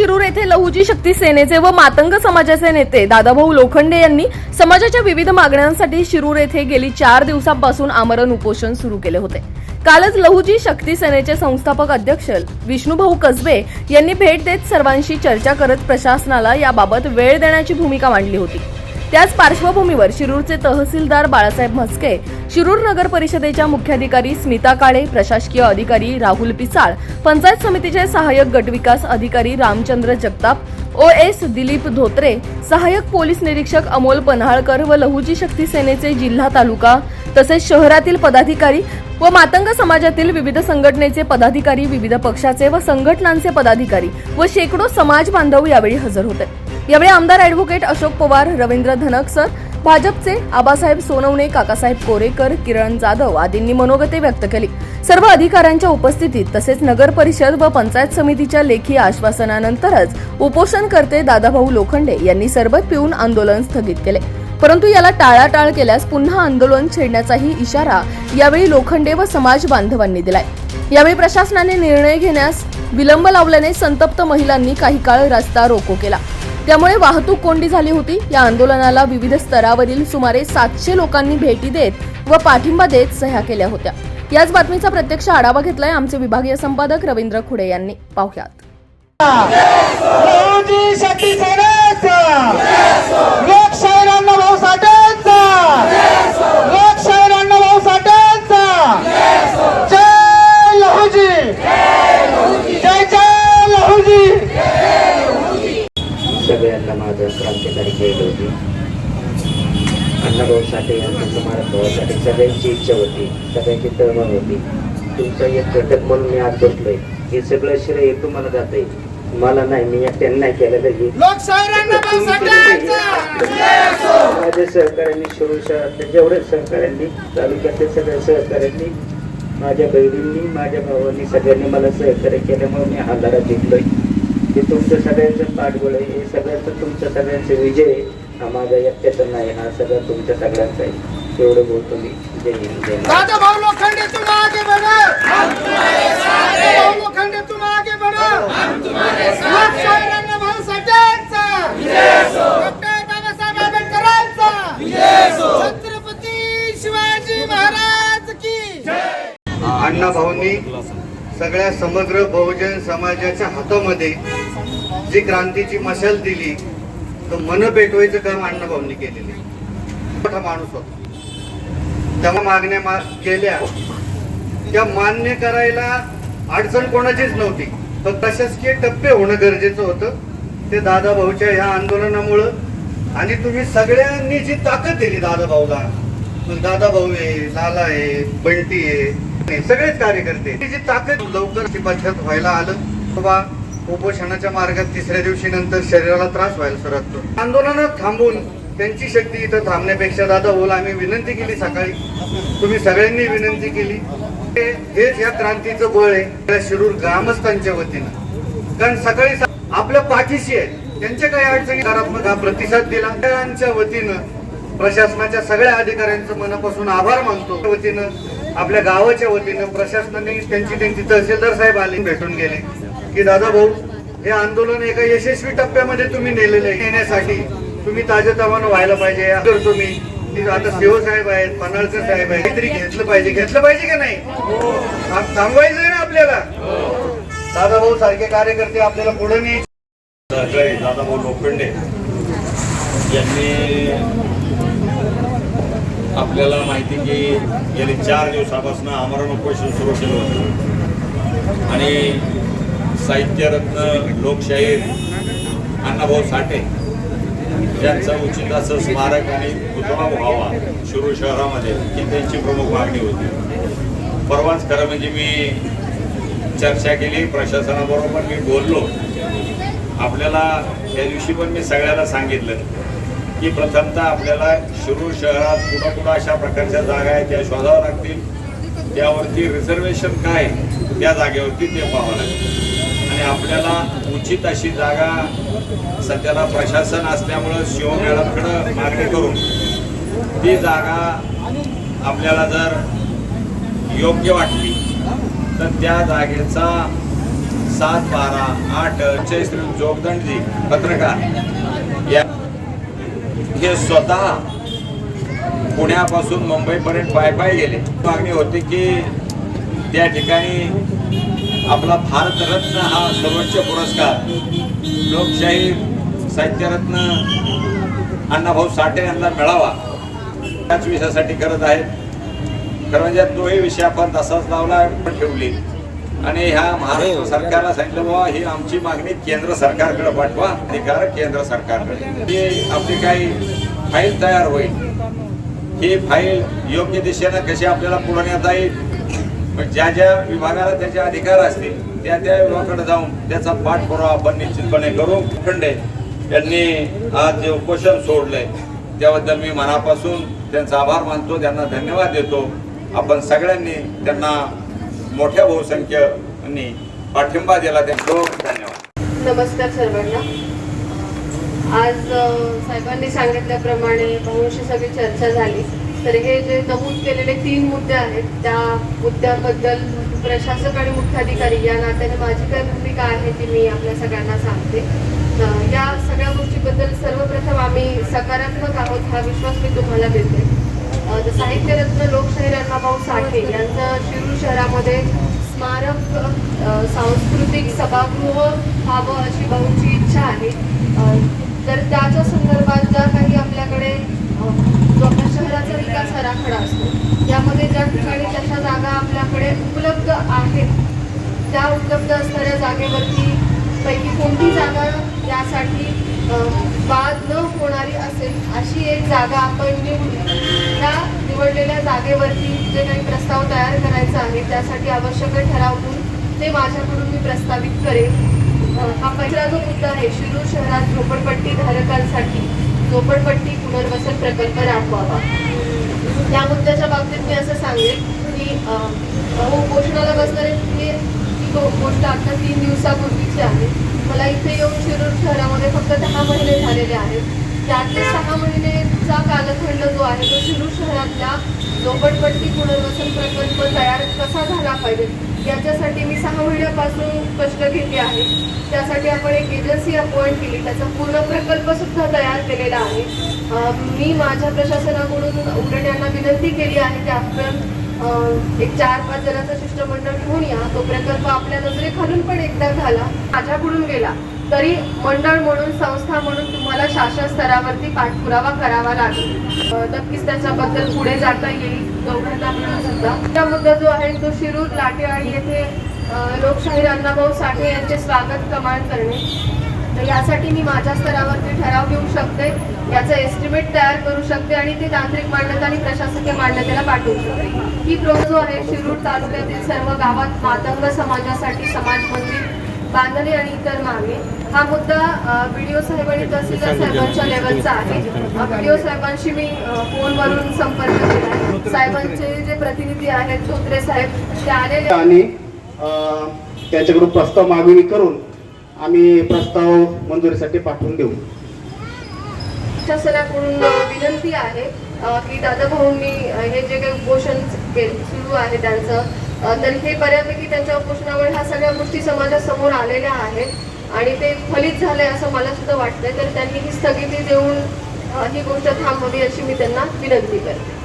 शिरूर येथे लहुजी शक्ती सेनेचे व मातंग समाजाचे नेते दादाभाऊ लोखंडे यांनी समाजाच्या विविध मागण्यांसाठी शिरूर येथे गेली चार दिवसांपासून आमरण उपोषण सुरू केले होते. कालच लहुजी शक्ती सेनेचे संस्थापक अध्यक्ष विष्णुभाऊ कसबे यांनी भेट देत सर्वांशी चर्चा करत प्रशासनाला याबाबत वेळ देण्याची भूमिका मांडली होती. त्याच पार्श्वभूमीवर शिरूरचे तहसीलदार बाळासाहेब म्हस्के शिरूर नगर परिषदेच्या मुख्याधिकारी स्मिता काळे प्रशासकीय अधिकारी राहुल पिसाळ पंचायत समितीचे सहाय्यक गटविकास अधिकारी रामचंद्र जगताप ओ एस दिलीप धोत्रे सहाय्यक पोलीस निरीक्षक अमोल पन्हाळकर व लहुजी शक्ती सेनेचे जिल्हा तालुका तसेच शहरातील पदाधिकारी व मातंग समाजातील विविध संघटनेचे पदाधिकारी विविध पक्षाचे व संघटनांचे पदाधिकारी व शेकडो समाज बांधव यावेळी हजर होते. यावेळी आमदार ॲडव्होकेट अशोक पवार रवींद्र धनकसर भाजपचे आबासाहेब सोनवणे काकासाहेब कोरेकर किरण जाधव आदींनी मनोगते व्यक्त केली. सर्व अधिकाऱ्यांच्या उपस्थितीत तसेच नगर परिषद व पंचायत समितीच्या लेखी आश्वासनानंतरच उपोषणकर्ते दादाभाऊ लोखंडे यांनी सरबत पिऊन आंदोलन स्थगित केले. परंतु याला टाळाटाळ केल्यास पुन्हा आंदोलन छेडण्याचाही इशारा यावेळी लोखंडे व समाज बांधवांनी दिलाय. यावेळी प्रशासनाने निर्णय घेण्यास विलंब लावल्याने संतप्त महिलांनी काही काळ रस्ता रोको केला. त्यामुळे वाहतूक कोंडी झाली होती. या आंदोलनाला विविध स्तरावरील सुमारे सातशे लोकांनी भेटी देत व पाठिंबा देत सह्या केल्या होत्या. याच बातमीचा प्रत्यक्ष आढावा घेतलाय आमचे विभागीय संपादक रवींद्र खुडे यांनी. पाहुयात लहुजी शक्ती सेनेचा लोकशाहीर अण्णाभाऊ साठेंचा लोकशाहीर अण्णाभाऊ साठेंचा जय लहुजी जय जय लहुजी सगळ्यांना माझं क्रांतिकारी जय होती अण्णाभाऊ साठे यांच्या भावासाठी सगळ्यांची इच्छा होती सगळ्यांची तळमळ होती. तुमचा एक घटक म्हणून मी आज बसलोय हे सगळं श्रेय तुम्हाला जात आहे. मला नाही मी एकट्याने नाही अण्णाभाऊ साठेंचा माझ्या सहकाऱ्यांनी शिरू शहरातल्या जेवढ्या सहकाऱ्यांनी तालुक्यातल्या सगळ्या सहकाऱ्यांनी माझ्या बहिणींनी माझ्या भावांनी सगळ्यांनी मला सहकार्य केल्यामुळे मी हा लढा जिंकलोय. हे तुमचं सगळ्यांचं पाठबळ आहे. हे सगळ्यांचं तुमचं सगळ्यांचं विजय हा माझा एकट्याचा नाही हा सगळा तुमच्या सगळ्यांचा आहे. एवढं बोलतो मी. जय हिंद जय महाराष्ट्र. दादा भाऊ लोखंडे तुम आगे बढ़ो. हम तुम्हारे साथ हैं भाऊ लोखंडे तुम आगे बढ़ो. हम तुम्हारे साथ हैं लोकशाहीर अण्णाभाऊ साठेंचा डॉक्टर बाबासाहेब आंबेडकरांचा. छत्रपती शिवाजी महाराज की. अण्णा भाऊंनी सगळ्या समग्र बहुजन समाजाच्या हातामध्ये जी क्रांतीची मशाल दिली तर मन पेटवायचं काम अण्णा भाऊंनी केलेले मोठा माणूस होता. तेव्हा मागण्या मा केल्या त्या मान्य करायला अडचण कोणाचीच नव्हती. पण प्रशासकीय टप्पे होणं गरजेचं होतं. ते दादा भाऊच्या ह्या आंदोलनामुळं. आणि तुम्ही सगळ्यांनी जी ताकद दिली दादा भाऊला दादा भाऊ आहे लाला आहे बंटी आहे सगळेच कार्यकर्ते ती जी ताकद लवकर पश्चात व्हायला आलं बाबा उपोषणाच्या मार्गात तिसऱ्या दिवशी नंतर शरीराला त्रास व्हायला सुरुवात करतो आंदोलनात थांबून त्यांची शक्ती इथं थांबण्यापेक्षा दादा ओला आम्ही विनंती केली सकाळी. तुम्ही सगळ्यांनी विनंती केली. हेच या क्रांतीचं बळ आहे. त्या शिरूर ग्रामस्थांच्या वतीनं. कारण सकाळी आपल्या पाठीशी आहे. त्यांच्या काही अडचणी सकारात्मक हा प्रतिसाद दिला. सगळ्यांच्या वतीनं प्रशासनाच्या सगळ्या अधिकाऱ्यांचं मनापासून आभार मानतो. त्या वतीनं आपल्या गावाच्या वतीनं प्रशासनाने त्यांची त्यांची तहसीलदार साहेब आले भेटून गेले. की दादा भाऊ हे आंदोलन एका यशस्वी टप्प्यामध्ये तुम्ही नेलेले येण्यासाठी नेण्यासाठी तुम्ही ताजेतवानं व्हायला पाहिजे. करतो मी. आता सेव साहेब आहेत पन्हाळकर साहेब आहेत. काहीतरी घेतलं पाहिजे. घेतलं पाहिजे का नाही? थांबवायचं आहे ना आपल्याला. दादा भाऊ सारखे कार्यकर्ते आपल्याला पुढे नाही दादाभाऊ लोखंडे यांनी आपल्याला माहिती की गेले चार दिवसापासून आमरण उपोषण सुरू केलं होतं. आणि साहित्यरत्न लोकशाहीर अण्णाभाऊ साठे यांचं उचित असं स्मारक आणि पुतळा व्हावा शिरूर शहरामध्ये ही त्यांची प्रमुख मागणी होती. परवाच खरं म्हणजे मी चर्चा केली प्रशासनाबरोबर मी बोललो. आपल्याला त्या दिवशी पण मी सगळ्याला सांगितलं की प्रथमतः आपल्याला शिरूर शहरात कुठं कुठं अशा प्रकारच्या जागा आहेत त्या शोधाव्या लागतील. त्यावरती रिझर्वेशन काय त्या जागेवरती ते पाहावं लागेल. आणि आपल्याला उचित अशी जागा सध्याला प्रशासन असल्यामुळं शिव मॅडमकडं मागणी करून ती जागा आपल्याला जर योग्य वाटली तर त्या जागेचा सात बारा आठ जयश्री जोगदंडजी पत्रकार. या हे स्वतः पुण्यापासून मुंबईपर्यंत पाय पाय गेले. मागणी होती की त्या ठिकाणी आपला भारतरत्न हा सर्वोच्च पुरस्कार. लोकशाही साहित्यरत्न अण्णाभाऊ साठे यांना मिळावा. त्याच विषयासाठी करत आहेत. खरं म्हणजे तोही विषय आपण तसाच लावला पण ठेवली. आणि ह्या महाराष्ट्र सरकारला सांगितलं बाबा ही आमची मागणी केंद्र सरकारकडे पाठवा अधिकार केंद्र सरकारकडे. ही आपली काही फाईल तयार होईल. ही फाईल योग्य दिशेनं कशी आपल्याला पुढे नेता येईल पण ज्या ज्या विभागाला त्याचे अधिकार असतील त्या त्या विभागाकडे जाऊन त्याचा पाठपुरावा आपण निश्चितपणे करू. खंडे यांनी आज जे उपोषण सोडलंय त्याबद्दल मी मनापासून त्यांचा आभार मानतो त्यांना धन्यवाद देतो. आपण सगळ्यांनी त्यांना मोठ्या बहुसंख्येने पाठिंबा दिला त्यांचा धन्यवाद. नमस्कार सर्वांना. आज साहेबांनी सांगितल्याप्रमाणे बहुशी सगळी चर्चा झाली. तर हे जे नमूद केलेले तीन मुद्दे आहेत त्या मुद्द्याबद्दल प्रशासक आणि मुख्याधिकारी या नात्याने माझी काय भूमिका आहे ती मी आपल्या सगळ्यांना सांगते. या सगळ्या गोष्टीबद्दल सर्वप्रथम आम्ही सकारात्मक आहोत हा विश्वास मी तुम्हाला देते. साहित्यरत्न लोकशाहीर अण्णाभाऊ साठे यांचं शिरूर शहरामध्ये स्मारक सांस्कृतिक सभागृह व्हावं अशी भाऊची इच्छा आहे. तर त्याच्या संदर्भात ज्या काही आपल्याकडे जो आपल्या शहराचा विकास आराखडा असतो. यामध्ये ज्या ठिकाणी तशा जागा आपल्याकडे उपलब्ध आहेत त्या उपलब्ध असणाऱ्या जागेवरती पैकी कोणती जागा यासाठी बाद वाद न होणारी असेल अशी एक जागा आपण निवडू. त्या निवडलेल्या जागेवरती जे काही प्रस्ताव तयार करायचा आहे त्यासाठी आवश्यक ठराव ते माझ्याकडून मी प्रस्तावित करेन. हा पहिला जो मुद्दा आहे शिरूर शहरात झोपडपट्टी धारकांसाठी झोपडपट्टी पुनर्वसन प्रकल्प राबवावा. त्या मुद्द्याच्या बाबतीत मी असं सांगेन की अहो उपोषणाला बसणारे हे गोष्ट आता तीन दिवसापूर्वीची आहे. मला इथे येऊन शिरूर शहरामध्ये फक्त दहा महिने झालेले आहेत. त्यातले सहा महिनेचा कालखंड जो आहे तो शिरूर शहरातल्या झोपडपट्टी पुनर्वसन प्रकल्प तयार कसा झाला पाहिजे? याच्यासाठी मी सहा महिन्यापासून कष्ट घेतले आहे. त्यासाठी आपण एक एजन्सी अपॉइंट केली. त्याचा पूर्ण प्रकल्प सुद्धा तयार केलेला आहे. मी माझ्या प्रशासनाकडून उलट यांना विनंती केली आहे की आपण एक चार पाच जणांचं शिष्टमंडळ घेऊन या. तो प्रकल्प आपल्या नजरेखालून पण एकदा झाला. माझ्याकडून गेला. तरी मंडळ म्हणून संस्था म्हणून तुम्हाला शासन स्तरावरती पाठपुरावा करावा लागेल. नक्कीच त्याच्याबद्दल पुढे जाता येईल. दोघांना मिळून सुद्धा. हा मुद्दा जो आहे तो शिरूर लाटेवाडी येथे लोकशाहीर अण्णाभाऊ साठे यांचे स्वागत कमाल करणे. तर यासाठी मी माझ्या स्तरावरती ठराव घेऊ शकते. याचं एस्टिमेट तयार करू शकते आणि ते तांत्रिक मान्यता आणि प्रशासकीय मान्यतेला पाठवू शकते. ही प्रो जो आहे शिरूर तालुक्यातील सर्व गावात मातंग समाजासाठी समाज मंदिर बांधणे आणि इतर मागणी. हा मुद्दा व्हिडिओ साहेब आणि तहसीलदार साहेबांच्या लेवलचा आहे. व्हिडिओ साहेबांशी मी फोनवरून संपर्क केला साहेबांचे जे प्रतिनिधी आहेत धोत्रे साहेब ते आलेले आणि त्यांच्याकडून प्रस्ताव मागणी करून आम्ही प्रस्ताव मंजुरीसाठी पाठवून देऊ. शासनाकडून विनंती आहे की दादाभाऊंनी अ, हे जे काही उपोषण के- सुरू आहे त्यांचं तर हे बऱ्यापैकी त्यांच्या उपोषणामुळे ह्या सगळ्या गोष्टी समाजासमोर आलेल्या आहेत. आणि ते फलित झालंय असं मला सुद्धा वाटतंय. तर त्यांनी ही स्थगिती देऊन ही गोष्ट थांबवली अशी मी त्यांना विनंती करते.